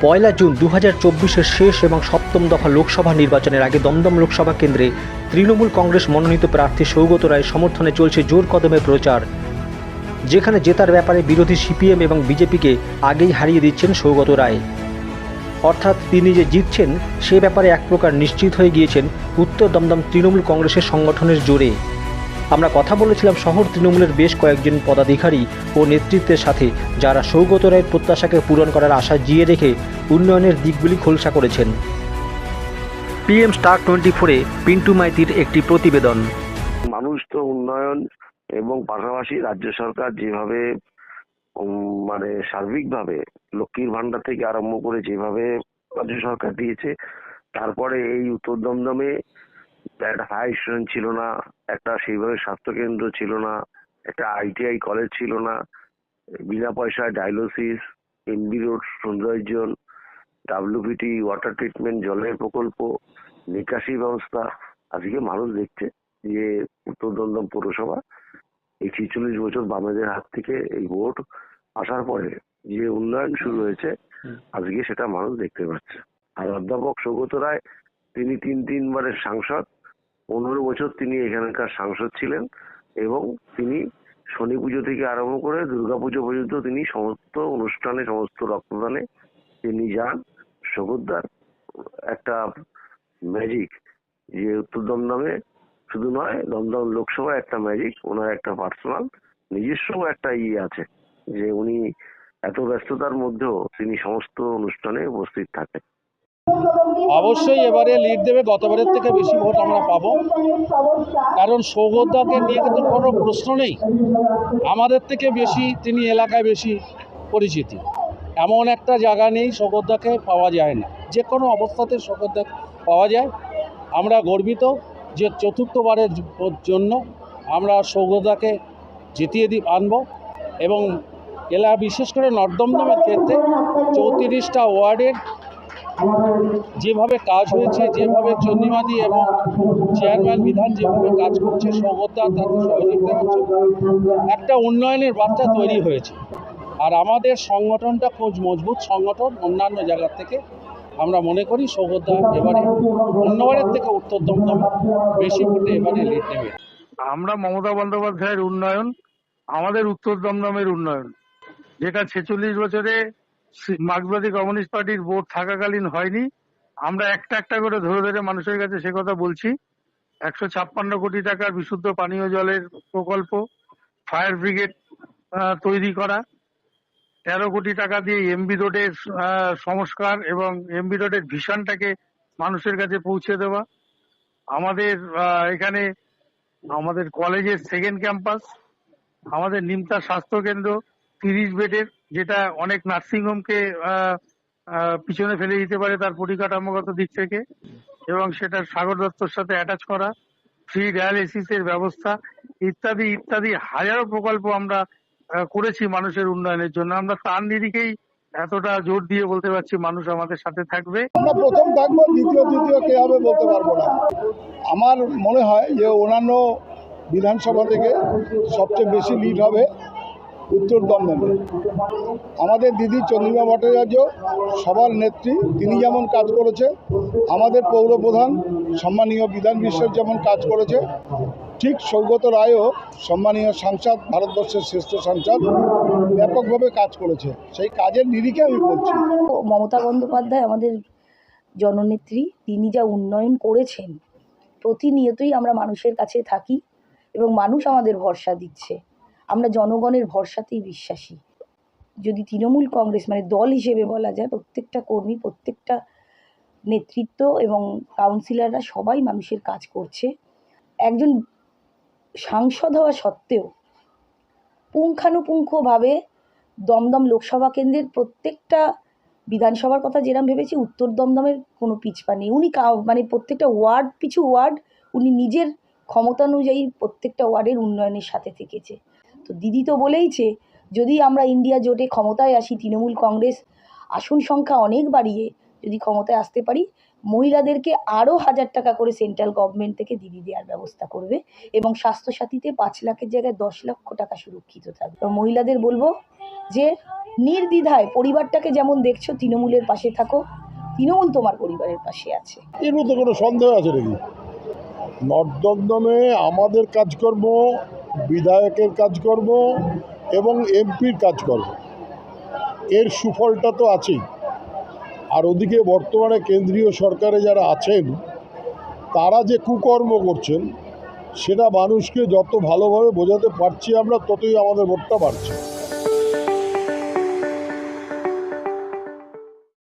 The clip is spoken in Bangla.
পয়লা জুন দু হাজার শেষ এবং সপ্তম দফা লোকসভা নির্বাচনের আগে দমদম লোকসভা কেন্দ্রে তৃণমূল কংগ্রেস মনোনীত প্রার্থী সৌগত রায় সমর্থনে চলছে জোর কদমে প্রচার, যেখানে জেতার ব্যাপারে বিরোধী সিপিএম এবং বিজেপিকে আগেই হারিয়ে দিচ্ছেন সৌগত রায়। অর্থাৎ তিনি যে জিতছেন, সে ব্যাপারে এক প্রকার নিশ্চিত হয়ে গিয়েছেন উত্তর দমদম তৃণমূল কংগ্রেসের সংগঠনের জোরে। আমরা কথা বলেছিলাম শহর তৃণমূলের বেশ কয়েকজন পদাধিকারী ও নেতৃত্বের সাথে যারা সৌগত রায়ের প্রত্যাশাকে পূরণ করার আশা জিয়ে রেখে উন্নয়নের দিকগুলি খোলসা করেছেন। পিএম স্টার টোয়েন্টি ফোরে পিন্টু মাইতির একটি প্রতিবেদন। মানুষ তো উন্নয়ন এবং পাশাপাশি রাজ্য সরকার যেভাবে মানে সার্বিকভাবে লক্ষ্মীর ভান্ডার থেকে আরম্ভ করে যেভাবে রাজ্য সরকার দিয়েছে তারপরে এই উত্তর দমদমে একটা হাই স্টুডেন্ট ছিল না একটা সেইভাবে স্বাস্থ্যকেন্দ্র ছিল না একটা আইটিআই কলেজ ছিল না বিনা পয়সায় ডায়ালিসিস এমবি রোড সৌন্দর্যন ডাব্লিউপিটি ওয়াটার ট্রিটমেন্ট জলের প্রকল্প নিকাশি ব্যবস্থা। আজকে মানুষ দেখছে যে উত্তর দমদম পৌরসভা এই ছিচল্লিশ বছর বামেদের হাত থেকে এই ভোট আসার পরে যে উন্নয়ন শুরু হয়েছে আজকে সেটা মানুষ দেখতে পাচ্ছে। আর অধ্যাপক সৌগত রায় তিনি তিন তিনবারের সাংসদ পনেরো বছর তিনি এখানকার সাংসদ ছিলেন এবং তিনি শনি পুজো থেকে আরম্ভ করে দুর্গাপুজো পর্যন্ত তিনি সমস্ত অনুষ্ঠানে, সমস্ত রক্তদানে তিনি যান। সৌগতদার একটা ম্যাজিক যে উত্তর দমদমে শুধু নয়, দমদম লোকসভা একটা ম্যাজিক ওনার একটা পার্সোনাল নিজস্ব একটা ইয়ে আছে যে উনি এত ব্যস্ততার মধ্যেও তিনি সমস্ত অনুষ্ঠানে উপস্থিত থাকেন। অবশ্যই এবারে লিড দেবে, গতবারের থেকে বেশি ভোট আমরা পাবো। কারণ সৌগতদাকে নিয়ে কিন্তু কোনো প্রশ্ন নেই। আমাদের থেকে বেশি তিনি এলাকায় বেশি পরিচিতি। এমন একটা জায়গা নেই সৌগতদাকে পাওয়া যায় না। যে কোনো অবস্থাতে সৌগতদা পাওয়া যায়। আমরা গর্বিত যে চতুর্থবারের জন্য আমরা সৌগতদাকে জিতিয়ে দি আনব এবং এলা বিশেষ করে নর্দমদমের ক্ষেত্রে চৌত্রিশটা ওয়ার্ডের যেভাবে কাজ হয়েছে যেভাবে চন্ডিমাদি এবং চেয়ারম্যান বিধান যেভাবে কাজ করছে সৌগতদা তাকে সহযোগিতা করছে একটা উন্নয়নের বার্তা তৈরি হয়েছে। আর আমাদের সংগঠনটা খুব মজবুত সংগঠন অন্যান্য জায়গার থেকে আমরা মনে করি সৌগতদা এবারে অন্যবারের থেকে উত্তর দমদমে বেশি ভোটে এবারে লিড নেবে। আমরা মমতা বন্দ্যোপাধ্যায়ের উন্নয়ন আমাদের উত্তর দমদমের উন্নয়ন যেটা ছেচল্লিশ বছরে মার্ক্সবাদী কমিউনিস্ট পার্টির ভোট থাকাকালীন হয়নি। আমরা একটা একটা করে ধরে ধরে মানুষের কাছে সে কথা বলছি। একশো ছাপ্পান্ন কোটি টাকার বিশুদ্ধ পানীয় জলের প্রকল্প, ফায়ার ব্রিগেড তৈরি করা, তেরো কোটি টাকা দিয়ে এমবি রোডের সংস্কার এবং এমবি রোডের ভিশনটাকে মানুষের কাছে পৌঁছে দেওয়া। আমাদের এখানে আমাদের কলেজের সেকেন্ড ক্যাম্পাস আমাদের নিমতা স্বাস্থ্য কেন্দ্র তিরিশ বেডের যেটা অনেক নার্সিংহোমকে পিছনে ফেলে দিতে পারে তার পরিকাঠামোগত দিক থেকে এবং সেটা সাগর দত্তর সাথে অ্যাটাচ করা ফ্রি ডায়ালিসিসের ব্যবস্থা ইত্যাদি ইত্যাদি হাজারো প্রকল্প আমরা করেছি মানুষের উন্নয়নের জন্য। আমরা তার নিরিখেই এতটা জোর দিয়ে বলতে পারছি মানুষ আমাদের সাথে থাকবে। আমরা প্রথম থাকব, দ্বিতীয়, তৃতীয় কে হবে বলতে পারব না। আমার মনে হয় যে অন্যান্য বিধানসভা থেকে সবচেয়ে বেশি লিড হবে উত্তর দমদমে আমাদের দিদি চন্দ্রিমা ভট্টাচার্য, সবার নেত্রী, তিনি যেমন কাজ করেছে, আমাদের পৌর প্রধান সম্মানীয় বিধান বিশ্বের যেমন কাজ করেছে, ঠিক সৌগত রায়ও সম্মানীয় সাংসদ, ভারতবর্ষের শ্রেষ্ঠ সাংসদ, ব্যাপকভাবে কাজ করেছে। সেই কাজের নিরিখে আমি বলছি। মমতা বন্দ্যোপাধ্যায় আমাদের জননেত্রী, তিনি যা উন্নয়ন করেছেন, প্রতিনিয়তই আমরা মানুষের কাছে থাকি এবং মানুষ আমাদের ভরসা দিচ্ছে। আমরা জনগণের ভরসাতেই বিশ্বাসী। যদি তৃণমূল কংগ্রেস মানে দল হিসেবে বলা যায়, প্রত্যেকটা কর্মী, প্রত্যেকটা নেতৃত্ব এবং কাউন্সিলররা সবাই মানুষের কাজ করছে। একজন সাংসদ হওয়া সত্ত্বেও পুঙ্খানুপুঙ্খভাবে দমদম লোকসভা কেন্দ্রের প্রত্যেকটা বিধানসভার কথা যেরকম ভেবেছি, উত্তর দমদমের কোনো পিছপা নেই। উনি মানে প্রত্যেকটা ওয়ার্ড, পিছু ওয়ার্ড উনি নিজের ক্ষমতা অনুযায়ী প্রত্যেকটা ওয়ার্ডের উন্নয়নের সাথে থেকেছে। তো দিদি তো বলেইছে, যদি আমরা ইন্ডিয়া জোটে ক্ষমতায় আসি, তৃণমূল কংগ্রেস আসন সংখ্যা অনেক বাড়িয়ে যদি ক্ষমতায় আসতে পারি, মহিলাদেরকে আরও হাজার টাকা করে সেন্ট্রাল গভর্নমেন্ট থেকে দিদি দেওয়ার ব্যবস্থা করবে এবং স্বাস্থ্যসাথীতে পাঁচ লাখের জায়গায় দশ লক্ষ টাকা সুরক্ষিত থাকবে। মহিলাদের বলব যে, নির্দ্বিধায় পরিবারটাকে যেমন দেখছ, তৃণমূলের পাশে থাকো। তৃণমূল তোমার পরিবারের পাশে আছে। এর মধ্যে কোনো সন্দেহ আছে নাকি? নর্থ দমদমে আমাদের কাজকর্ম বিধায়কের কাজকর্ম এবং এমপির কাজকর্ম এর সুফলটা তো আছেই। আর ওদিকে বর্তমানে কেন্দ্রীয় সরকারে যারা আছেন, তারা যে কুকর্ম করছেন, সেটা মানুষকে যত ভালোভাবে বোঝাতে পারছি আমরা, ততই আমাদের ভোটটা বাড়ছে।